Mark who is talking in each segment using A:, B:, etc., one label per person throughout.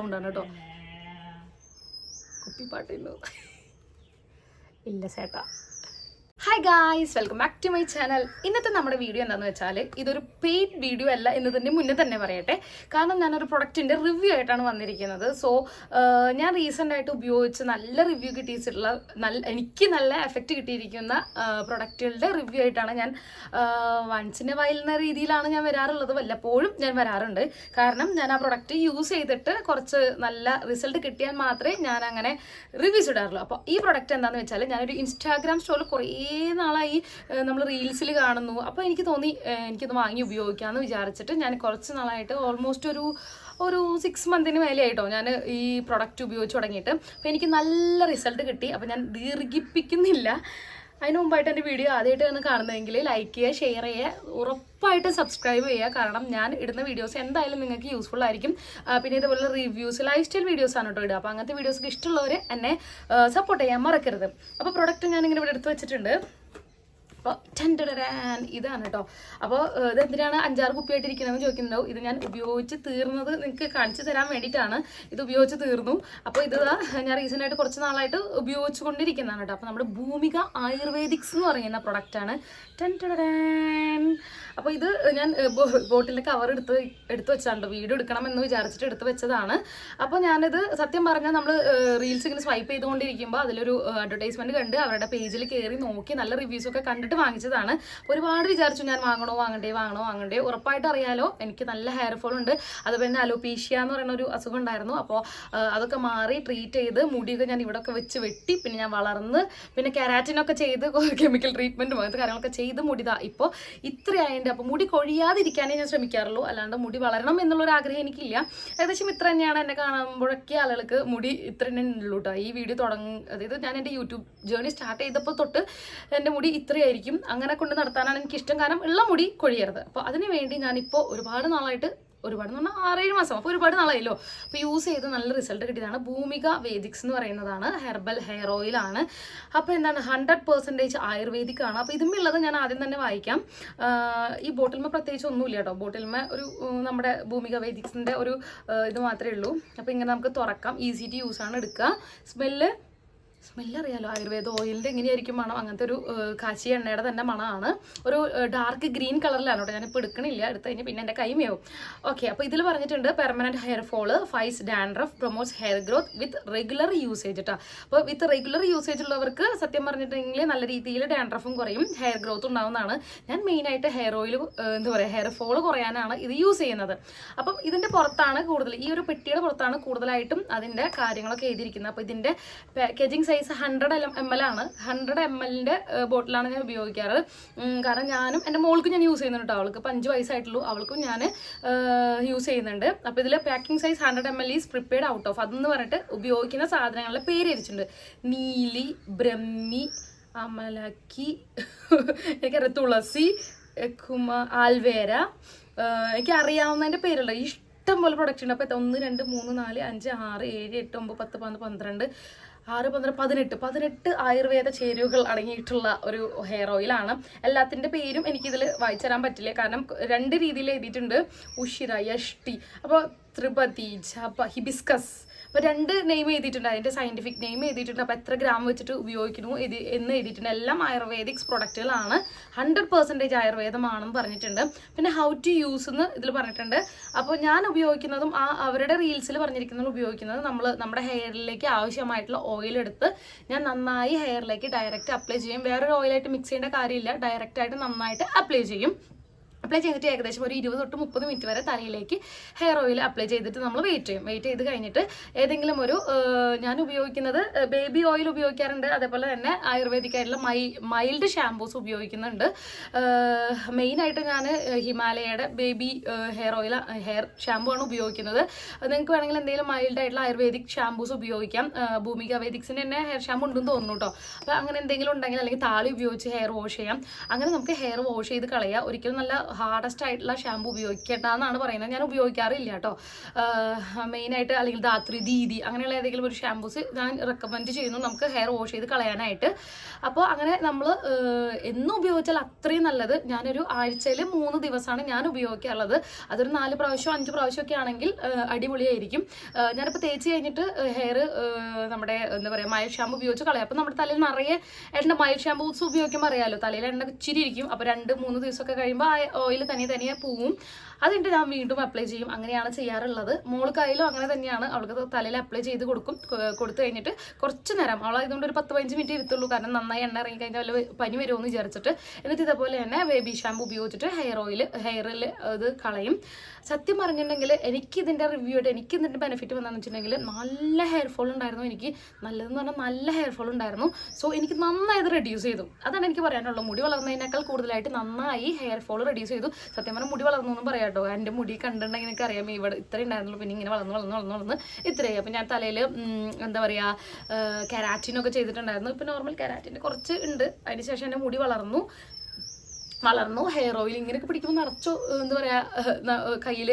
A: സൗണ്ടാണ് കേട്ടോ പാട്ടില്ല ഇല്ല ചേട്ടാ hi guys welcome back to my channel ഇന്നത്തെ നമ്മുടെ വീഡിയോ എന്താണെന്ന് വെച്ചാൽ ഇതൊരു പെയ്ഡ് വീഡിയോ അല്ല എന്നതിൻ്റെ മുന്നേ തന്നെ പറയട്ടെ കാരണം ഞാനൊരു പ്രൊഡക്റ്റിൻ്റെ റിവ്യൂ ആയിട്ടാണ് വന്നിരിക്കുന്നത് സോ ഞാൻ റീസെൻ്റായിട്ട് ഉപയോഗിച്ച് നല്ല റിവ്യൂ കിട്ടിയിട്ടുള്ള നല്ല എനിക്ക് നല്ല എഫക്റ്റ് കിട്ടിയിരിക്കുന്ന പ്രൊഡക്റ്റുകളുടെ റിവ്യൂ ആയിട്ടാണ് ഞാൻ വൺസിൻ്റെ വയലുന്ന രീതിയിലാണ് ഞാൻ വരാറുള്ളത് വല്ലപ്പോഴും ഞാൻ വരാറുണ്ട് കാരണം ഞാൻ ആ പ്രൊഡക്റ്റ് യൂസ് ചെയ്തിട്ട് കുറച്ച് നല്ല റിസൾട്ട് കിട്ടിയാൽ മാത്രമേ ഞാൻ അങ്ങനെ റിവ്യൂസ് ഇടാറുള്ളൂ അപ്പോൾ ഈ പ്രൊഡക്റ്റ് എന്താണെന്ന് വെച്ചാൽ ഞാനൊരു ഇൻസ്റ്റാഗ്രാം സ്റ്റോറിൽ കുറേ നാളായി നമ്മൾ റീൽസിൽ കാണുന്നു അപ്പോൾ എനിക്ക് തോന്നി എനിക്കൊന്ന് വാങ്ങി ഉപയോഗിക്കാമെന്ന് വിചാരിച്ചിട്ട് ഞാൻ കുറച്ച് നാളായിട്ട് ഓൾമോസ്റ്റ് ഒരു ഒരു സിക്സ് മന്തിന് മേലെയായിട്ടോ ഞാൻ ഈ പ്രൊഡക്റ്റ് ഉപയോഗിച്ച് തുടങ്ങിയിട്ട് അപ്പോൾ എനിക്ക് നല്ല റിസൾട്ട് കിട്ടി അപ്പോൾ ഞാൻ ദീർഘിപ്പിക്കുന്നില്ല അതിന് മുമ്പായിട്ട് എൻ്റെ വീഡിയോ ആദ്യമായിട്ട് തന്നെ കാണുന്നതെങ്കിൽ ലൈക്ക് ചെയ്യുക ഷെയർ ചെയ്യുക ഉറപ്പായിട്ടും സബ്സ്ക്രൈബ് ചെയ്യുക കാരണം ഞാൻ ഇടുന്ന വീഡിയോസ് എന്തായാലും നിങ്ങൾക്ക് യൂസ്ഫുൾ ആയിരിക്കും പിന്നെ ഇതുപോലെ റിവ്യൂസ് ലൈഫ് സ്റ്റൈൽ വീഡിയോസ് ആണ് കേട്ടോ ഇടുക അപ്പോൾ അങ്ങനത്തെ വീഡിയോസ് ഇഷ്ടമുള്ളവർ എന്നെ സപ്പോർട്ട് ചെയ്യാൻ മറക്കരുത് അപ്പോൾ പ്രൊഡക്റ്റ് ഞാൻ ഇങ്ങനെ ഇവിടെ എടുത്ത് വെച്ചിട്ടുണ്ട് അപ്പോൾ ടെൻഡറാൻ ഇതാണ് കേട്ടോ അപ്പോൾ ഇതെന്തിനാണ് അഞ്ചാറ് എന്ന് ചോദിക്കുന്നുണ്ടാവും ഇത് ഞാൻ ഉപയോഗിച്ച് തീർന്നത് നിങ്ങൾക്ക് കാണിച്ചു തരാൻ വേണ്ടിയിട്ടാണ് ഇത് ഉപയോഗിച്ച് തീർന്നു അപ്പോൾ ഇത് ഞാൻ റീസെൻ്റ് ആയിട്ട് കുറച്ച് നാളായിട്ട് ഉപയോഗിച്ചു കൊണ്ടിരിക്കുന്നതാണ് കേട്ടോ അപ്പോൾ നമ്മുടെ ഭൂമിക ആയുർവേദിക്സ് എന്ന് പറയുന്ന പ്രൊഡക്റ്റാണ് ടെൻഡറാൻ അപ്പോൾ ഇത് ഞാൻ ബോട്ടിലെ കവർ എടുത്ത് എടുത്ത് വെച്ചാണ്ടോ വീഡിയോ എടുക്കണം എന്ന് വിചാരിച്ചിട്ട് എടുത്ത് വെച്ചതാണ് അപ്പോൾ ഞാനിത് സത്യം പറഞ്ഞാൽ നമ്മൾ റീൽസ് ഇങ്ങനെ സ്വൈപ്പ് ചെയ്തുകൊണ്ടിരിക്കുമ്പോൾ അതിലൊരു അഡ്വർടൈസ്മെൻറ്റ് കണ്ട് അവരുടെ പേജിൽ കയറി നോക്കി നല്ല റിവ്യൂസൊക്കെ കണ്ടിട്ട് ഇഷ്ടപ്പെട്ട് വാങ്ങിച്ചതാണ് ഒരുപാട് വിചാരിച്ചു ഞാൻ വാങ്ങണോ വാങ്ങണ്ടേ വാങ്ങണോ വാങ്ങണ്ടേ ഉറപ്പായിട്ട് അറിയാലോ എനിക്ക് നല്ല ഹെയർ ഫോൾ ഉണ്ട് അതുപോലെ തന്നെ അലോപീഷ്യ എന്ന് പറയുന്ന ഒരു അസുഖം ഉണ്ടായിരുന്നു അപ്പോൾ അതൊക്കെ മാറി ട്രീറ്റ് ചെയ്ത് മുടിയൊക്കെ ഞാൻ ഇവിടെ ഒക്കെ വെച്ച് വെട്ടി പിന്നെ ഞാൻ വളർന്ന് പിന്നെ കെരാറ്റിനൊക്കെ ചെയ്ത് കെമിക്കൽ ട്രീറ്റ്മെൻറ്റും അങ്ങനത്തെ കാര്യങ്ങളൊക്കെ ചെയ്ത് മുടി ഇപ്പോൾ ഇത്രയായിട്ട് അപ്പോൾ മുടി കൊഴിയാതിരിക്കാനേ ഞാൻ ശ്രമിക്കാറുള്ളൂ അല്ലാണ്ട് മുടി വളരണം എന്നുള്ളൊരു ആഗ്രഹം എനിക്കില്ല ഏകദേശം ഇത്ര തന്നെയാണ് എന്നെ കാണുമ്പോഴൊക്കെ ആളുകൾക്ക് മുടി ഇത്ര തന്നെ ഉള്ളൂ കേട്ടോ ഈ വീഡിയോ തുടങ്ങും അതായത് ഞാൻ എൻ്റെ യൂട്യൂബ് ജേർണി സ്റ്റാർട്ട് ചെയ്തപ്പോൾ തൊട്ട് എൻ്റെ മുടി ഇത്രയായിരിക്കും കൊഴിക്കും അങ്ങനെ കൊണ്ട് നടത്താനാണ് എനിക്കിഷ്ടം കാരണം ഉള്ള മുടി കൊഴിയരുത് അപ്പോൾ അതിന് വേണ്ടി ഞാനിപ്പോൾ ഒരുപാട് നാളായിട്ട് ഒരുപാട് എന്ന് പറഞ്ഞാൽ ആറേഴ് മാസം അപ്പോൾ ഒരുപാട് നാളായല്ലോ അപ്പോൾ യൂസ് ചെയ്ത് നല്ല റിസൾട്ട് കിട്ടിയതാണ് ഭൂമിക വേദിക്സ് എന്ന് പറയുന്നതാണ് ഹെർബൽ ഹെയർ ഓയിലാണ് അപ്പോൾ എന്താണ് ഹൺഡ്രഡ് പെർസെൻറ്റേജ് ആയുർവേദിക് ആണ് അപ്പോൾ ഇതും ഉള്ളത് ഞാൻ ആദ്യം തന്നെ വായിക്കാം ഈ ബോട്ടിൽമ പ്രത്യേകിച്ച് ഒന്നുമില്ല കേട്ടോ ബോട്ടിൽമ ഒരു നമ്മുടെ ഭൂമിക വേദിക്സിൻ്റെ ഒരു ഇത് മാത്രമേ ഉള്ളൂ അപ്പോൾ ഇങ്ങനെ നമുക്ക് തുറക്കാം ഈസി ടു യൂസ് ആണ് എടുക്കുക സ്മെല്ല് സ്മെല്ലറിയാലോ ആയുർവേദ ഓയിലിൻ്റെ എങ്ങനെയായിരിക്കും മണം അങ്ങനത്തെ ഒരു കാച്ചി എണ്ണയുടെ തന്നെ മണമാണ് ഒരു ഡാർക്ക് ഗ്രീൻ കളറിലാണ് കേട്ടോ ഞാനിപ്പോൾ എടുക്കണില്ല എടുത്തു കഴിഞ്ഞാൽ പിന്നെ എൻ്റെ കൈമയാവും ഓക്കെ അപ്പോൾ ഇതിൽ പറഞ്ഞിട്ടുണ്ട് permanent hair fall fights dandruff promotes hair growth with regular usage കേട്ടോ അപ്പോൾ വിത്ത് റെഗുലർ യൂസേജ് ഉള്ളവർക്ക് സത്യം പറഞ്ഞിട്ടുണ്ടെങ്കിൽ നല്ല രീതിയിൽ ഡാൻഡ്രഫും കുറയും ഹെയർ ഗ്രോത്ത് ഉണ്ടാവുന്നതാണ് ഞാൻ മെയിനായിട്ട് ഹെയർ ഓയിൽ എന്താ പറയുക ഹെയർ ഫോള് കുറയാനാണ് ഇത് യൂസ് ചെയ്യുന്നത് അപ്പം ഇതിൻ്റെ പുറത്താണ് കൂടുതൽ ഈ ഒരു പെട്ടിയുടെ പുറത്താണ് കൂടുതലായിട്ടും അതിൻ്റെ കാര്യങ്ങളൊക്കെ എഴുതിയിരിക്കുന്നത് അപ്പോൾ ഇതിൻ്റെ packaging size hundred M L ആണ് ഹൺഡ്രഡ് എം എല്ലിൻ്റെ ബോട്ടിലാണ് ഞാൻ ഉപയോഗിക്കാറ് കാരണം ഞാനും എൻ്റെ മോൾക്കും ഞാൻ യൂസ് ചെയ്യുന്നുണ്ട് അവൾക്ക് ഇപ്പം അഞ്ച് വയസ്സായിട്ടുള്ളൂ അവൾക്കും ഞാൻ യൂസ് ചെയ്യുന്നുണ്ട് അപ്പോൾ ഇതിൽ packing size hundred M L is prepared out of അതെന്ന് പറഞ്ഞിട്ട് ഉപയോഗിക്കുന്ന സാധനങ്ങളുടെ പേര് എരിച്ചിട്ടുണ്ട് നീലി ബ്രഹ്മി അമലക്കി എനിക്കറിയാം തുളസി കുമ ആൽവേര എനിക്ക് അറിയാവുന്നതിൻ്റെ പേരുള്ള ഇഷ്ടം പോലെ പ്രൊഡക്റ്റ് ഉണ്ട് അപ്പോൾ ഒന്ന് രണ്ട് മൂന്ന് നാല് അഞ്ച് ആറ് ഏഴ് എട്ട് ഒമ്പത് പത്ത് പന്ത്രണ്ട് ആറ് പന്ത്രണ്ട് പതിനെട്ട് പതിനെട്ട് ആയുർവേദ ചേരുവകൾ അടങ്ങിയിട്ടുള്ള ഒരു ഹെയർ ഓയിലാണ് എല്ലാത്തിൻ്റെ പേരും എനിക്കിതിൽ വായിച്ചു തരാൻ പറ്റില്ല കാരണം രണ്ട് രീതിയിൽ എഴുതിയിട്ടുണ്ട് ഉഷിര യഷ്ടി അപ്പോൾ ത്രിപതി ജപ ഹിബിസ്കസ് അപ്പോൾ രണ്ട് നെയിം എഴുതിയിട്ടുണ്ട് അതിൻ്റെ സയൻറ്റിഫിക് നെയിം എഴുതിയിട്ടുണ്ട് അപ്പോൾ എത്ര ഗ്രാം വെച്ചിട്ട് ഉപയോഗിക്കുന്നു ഇത് എന്ന് എഴുതിയിട്ടുണ്ട് എല്ലാം ആയുർവേദിക്സ് പ്രൊഡക്റ്റുകളാണ് ഹൺഡ്രഡ് പെർസെൻറ്റേജ് ആയുർവേദമാണെന്ന് പറഞ്ഞിട്ടുണ്ട് പിന്നെ ഹൗ ടു യൂസ് എന്ന് ഇതിൽ പറഞ്ഞിട്ടുണ്ട് അപ്പോൾ ഞാൻ ഉപയോഗിക്കുന്നതും ആ അവരുടെ റീൽസിൽ പറഞ്ഞിരിക്കുന്നതും ഉപയോഗിക്കുന്നത് നമ്മൾ നമ്മുടെ ഹെയറിലേക്ക് ആവശ്യമായിട്ടുള്ള ഓയിൽ എടുത്ത് ഞാൻ നന്നായി ഹെയറിലേക്ക് ഡയറക്റ്റ് അപ്ലൈ ചെയ്യും വേറൊരു ഓയിലായിട്ട് മിക്സ് ചെയ്യേണ്ട കാര്യമില്ല ഡയറക്റ്റായിട്ട് നന്നായിട്ട് അപ്ലൈ ചെയ്യും അപ്ലൈ ചെയ്തിട്ട് ഏകദേശം ഒരു ഇരുപത് തൊട്ട് മുപ്പത് മിനിറ്റ് വരെ തലയിലേക്ക് ഹെയർ ഓയിൽ അപ്ലൈ ചെയ്തിട്ട് നമ്മൾ വെയിറ്റ് ചെയ്യും വെയിറ്റ് ചെയ്ത് കഴിഞ്ഞിട്ട് ഏതെങ്കിലും ഒരു ഞാൻ ഉപയോഗിക്കുന്നത് ബേബി ഓയിൽ ഉപയോഗിക്കാറുണ്ട് അതേപോലെ തന്നെ ആയുർവേദിക് ആയിട്ടുള്ള മൈ മൈൽഡ് ഷാമ്പൂസ് ഉപയോഗിക്കുന്നുണ്ട് മെയിനായിട്ട് ഞാൻ ഹിമാലയയുടെ baby hair oil hair shampoo ആണ് ഉപയോഗിക്കുന്നത് നിങ്ങൾക്ക് വേണമെങ്കിൽ എന്തെങ്കിലും മൈൽഡ് ആയിട്ടുള്ള ആയുർവേദിക് ഷാമ്പൂസ് ഉപയോഗിക്കാം ഭൂമിക വേദിക്സിൻ്റെ തന്നെ ഹെയർ ഷാമ്പൂ ഉണ്ടെന്ന് തോന്നുന്നു കേട്ടോ അപ്പോൾ അങ്ങനെ എന്തെങ്കിലും ഉണ്ടെങ്കിൽ അല്ലെങ്കിൽ താളി ഉപയോഗിച്ച് ഹെയർ വാഷ് ചെയ്യാം അങ്ങനെ നമുക്ക് ഹെയർ വാഷ് ചെയ്ത് കളയാം ഒരിക്കലും നല്ല ഹാർഡസ്റ്റ് ആയിട്ടുള്ള ഷാമ്പു ഉപയോഗിക്കേണ്ട എന്നാണ് പറയുന്നത് ഞാൻ ഉപയോഗിക്കാറില്ല കേട്ടോ മെയിനായിട്ട് അല്ലെങ്കിൽ ധാത്രി ദീദി അങ്ങനെയുള്ള ഏതെങ്കിലും ഒരു ഷാമ്പൂസ് ഞാൻ റെക്കമെൻഡ് ചെയ്യുന്നു നമുക്ക് ഹെയർ വാഷ് ചെയ്ത് കളയാനായിട്ട് അപ്പോൾ അങ്ങനെ നമ്മൾ എന്നും ഉപയോഗിച്ചാൽ അത്രയും നല്ലത് ഞാനൊരു ആഴ്ചയിൽ മൂന്ന് ദിവസമാണ് ഞാൻ ഉപയോഗിക്കാറുള്ളത് അതൊരു നാല് പ്രാവശ്യം അഞ്ച് പ്രാവശ്യം ഒക്കെ ആണെങ്കിൽ അടിപൊളിയായിരിക്കും ഞാനിപ്പോൾ തേച്ച് കഴിഞ്ഞിട്ട് ഹെയർ നമ്മുടെ എന്താ പറയുക മയൽ ഷാമ്പു ഉപയോഗിച്ച് കളയാം അപ്പോൾ നമ്മുടെ തലയിൽ നിറയെ എണ്ണ മയൽ ഷാമ്പൂസ് ഉപയോഗിക്കുമ്പോൾ അറിയാമല്ലോ തലയിൽ എണ്ണ ഇച്ചിരി ഇരിക്കും അപ്പോൾ രണ്ട് മൂന്ന് ദിവസമൊക്കെ കഴിയുമ്പോൾ ആ ഓയിൽ തനിയെ തനിയെ പോവും അതിട്ട് ഞാൻ വീണ്ടും അപ്ലൈ ചെയ്യും അങ്ങനെയാണ് ചെയ്യാറുള്ളത് മോൾക്കായാലും അങ്ങനെ തന്നെയാണ് അവൾക്ക് തലയിൽ അപ്ലൈ ചെയ്ത് കൊടുക്കും കൊടുത്തു കഴിഞ്ഞിട്ട് കുറച്ച് നേരം അവളായതുകൊണ്ട് ഒരു പത്ത് പതിനഞ്ച് മിനിറ്റ് ഇരുത്തുള്ളൂ കാരണം നന്നായി എണ്ണ ഇറങ്ങി കഴിഞ്ഞാൽ പനി വരുമെന്ന് വിചാരിച്ചിട്ട് എന്നിട്ട് ഇതേപോലെ തന്നെ ബേബി ഷാമ്പു ഉപയോഗിച്ചിട്ട് ഹെയർ ഓയിൽ ഹെയറിൽ അത് കളയും സത്യം പറഞ്ഞിട്ടുണ്ടെങ്കിൽ എനിക്ക് ഇതിൻ്റെ റിവ്യൂ ആയിട്ട് എനിക്ക് ഇതിൻ്റെ ബെനിഫിറ്റ് വന്നതെന്ന് വെച്ചിട്ടുണ്ടെങ്കിൽ നല്ല ഹെയർ ഫോൾ ഉണ്ടായിരുന്നു എനിക്ക് നല്ലതെന്ന് പറഞ്ഞാൽ നല്ല ഹെയർ ഫോൾ ഉണ്ടായിരുന്നു സോ എനിക്ക് നന്നായി അത് റെഡ്യൂസ് ചെയ്തു അതാണ് എനിക്ക് പറയാനുള്ളത് മുടി വളർന്നതിനേക്കാൾ കൂടുതലായിട്ട് നന്നായി ഹെയർ ഫോൾ റെഡ്യൂസ് ചെയ്തു സത്യം പറഞ്ഞാൽ മുടി വളർന്നു എന്നും പറയാം കേട്ടോ എൻ്റെ മുടി കണ്ടിട്ടുണ്ടെങ്കിൽ എനിക്ക് അറിയാം ഇവിടെ ഇത്ര ഉണ്ടായിരുന്നുള്ളൂ പിന്നെ ഇങ്ങനെ വളർന്ന് വളർന്ന് വളർന്ന് വളർന്ന് ഇത്രയായി അപ്പോൾ ഞാൻ തലയിൽ എന്താ പറയുക കെരാറ്റിനൊക്കെ ചെയ്തിട്ടുണ്ടായിരുന്നു ഇപ്പോൾ നോർമൽ കെരാറ്റിൻ്റെ കുറച്ച് ഉണ്ട് അതിനുശേഷം എൻ്റെ മുടി വളർന്നു വളർന്നു ഹെയർ ഓയിൽ ഇങ്ങനെയൊക്കെ പിടിക്കുമ്പോൾ നിറച്ചു എന്താ പറയുക കയ്യിൽ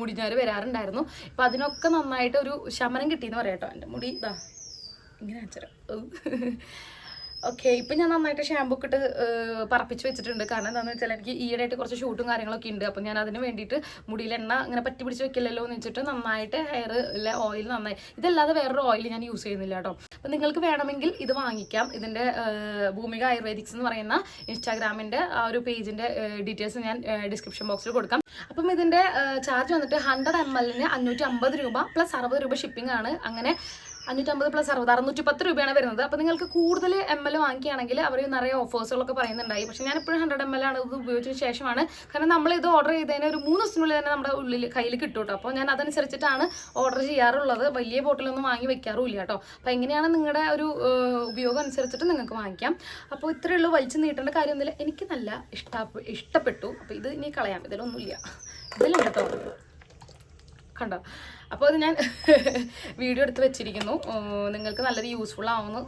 A: മുടിഞ്ഞാൽ വരാറുണ്ടായിരുന്നു അപ്പോൾ അതിനൊക്കെ നന്നായിട്ട് ഒരു ശമനം കിട്ടിയെന്ന് പറയാം കേട്ടോ എൻ്റെ മുടി ഇതാ ഇങ്ങനെ അച്ചരം ഓക്കെ ഇപ്പം ഞാൻ നന്നായിട്ട് ഷാമ്പൂ ഒക്കെ ഇട്ട് പറപ്പിച്ച് വെച്ചിട്ടുണ്ട് കാരണം എന്താണെന്ന് വെച്ചാൽ എനിക്ക് ഈയിടെയായിട്ട് കുറച്ച് ഷൂട്ടും കാര്യങ്ങളൊക്കെ ഉണ്ട് അപ്പം ഞാൻ അതിന് വേണ്ടിയിട്ട് മുടിയിൽ എണ്ണ അങ്ങനെ പറ്റി പിടിച്ച് വെക്കില്ലല്ലോ എന്ന് വെച്ചിട്ട് നന്നായിട്ട് ഹെയറിലെ ഓയിൽ നന്നായി ഇതല്ലാതെ വേറൊരു ഓയിൽ ഞാൻ യൂസ് ചെയ്യുന്നില്ല കേട്ടോ അപ്പം നിങ്ങൾക്ക് വേണമെങ്കിൽ ഇത് വാങ്ങിക്കാം ഇതിൻ്റെ ഭൂമിക ആയുർവേദിക്സ് എന്ന് പറയുന്ന ഇൻസ്റ്റാഗ്രാമിൻ്റെ ആ ഒരു പേജിൻ്റെ ഡീറ്റെയിൽസ് ഞാൻ ഡിസ്ക്രിപ്ഷൻ ബോക്സിൽ കൊടുക്കാം അപ്പം ഇതിൻ്റെ ചാർജ് വന്നിട്ട് ഹൺഡ്രഡ് എം എല്ലിന് അഞ്ഞൂറ്റി അമ്പത് രൂപ പ്ലസ് അറുപത് രൂപ ഷിപ്പിംഗ് ആണ് അങ്ങനെ അഞ്ഞൂറ്റമ്പത് പ്ലസ് അറുപത് അറുന്നൂറ്റി പത്ത് രൂപയാണ് വരുന്നത് അപ്പോൾ നിങ്ങൾക്ക് കൂടുതൽ എം എൽ വാങ്ങിക്കുകയാണെങ്കിൽ അവർ നിറയെ ഓഫേഴ്സുകളൊക്കെ പറയുന്നുണ്ടായി പക്ഷേ ഞാൻ എപ്പോഴും ഹൺഡ്രഡ് എം എൽ ആണ് ഇത് ഉപയോഗിച്ചതിന് ശേഷമാണ് കാരണം നമ്മൾ ഇത് ഓർഡർ ചെയ്തതിന് ഒരു മൂന്ന് ദിവസത്തിനുള്ളിൽ തന്നെ നമ്മുടെ ഉള്ളിൽ കയ്യിൽ കിട്ടും കേട്ടോ അപ്പോൾ ഞാൻ അതനുസരിച്ചിട്ടാണ് ഓർഡർ ചെയ്യാറുള്ളത് വലിയ ബോട്ടിലൊന്നും വാങ്ങി വെക്കാറുമില്ല കേട്ടോ അപ്പോൾ എങ്ങനെയാണ് നിങ്ങളുടെ ഒരു ഉപയോഗം അനുസരിച്ചിട്ട് നിങ്ങൾക്ക് വാങ്ങിക്കാം അപ്പോൾ ഇത്രയേ ഉള്ളൂ വലിച്ചു നീട്ടേണ്ട കാര്യമൊന്നുമില്ല എനിക്ക് നല്ല ഇഷ്ട ഇഷ്ടപ്പെട്ടു അപ്പോൾ ഇത് ഇനി കളയാം ഇതിലൊന്നുമില്ല ഇതിലുണ്ട് കേട്ടോ കണ്ടോ അപ്പോൾ അത് ഞാൻ വീഡിയോ എടുത്ത് വെച്ചിരിക്കുന്നു നിങ്ങൾക്ക് നല്ലത് യൂസ്ഫുൾ ആവുമെന്ന്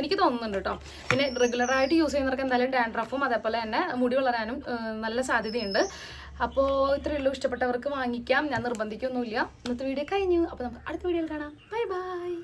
A: എനിക്ക് തോന്നുന്നുണ്ട് കേട്ടോ പിന്നെ റെഗുലറായിട്ട് യൂസ് ചെയ്യുന്നവർക്ക് എന്തായാലും ഡാൻഡ്രഫും അതേപോലെ തന്നെ മുടി വളരാനും നല്ല സാധ്യതയുണ്ട് അപ്പോൾ ഇത്രയേ ഉള്ളൂ ഇഷ്ടപ്പെട്ടവർക്ക് വാങ്ങിക്കാം ഞാൻ നിർബന്ധിക്കൊന്നുമില്ല ഇന്നത്തെ വീഡിയോ കഴിഞ്ഞു അപ്പോൾ നമുക്ക് അടുത്ത വീഡിയോയിൽ കാണാം ബൈ ബൈ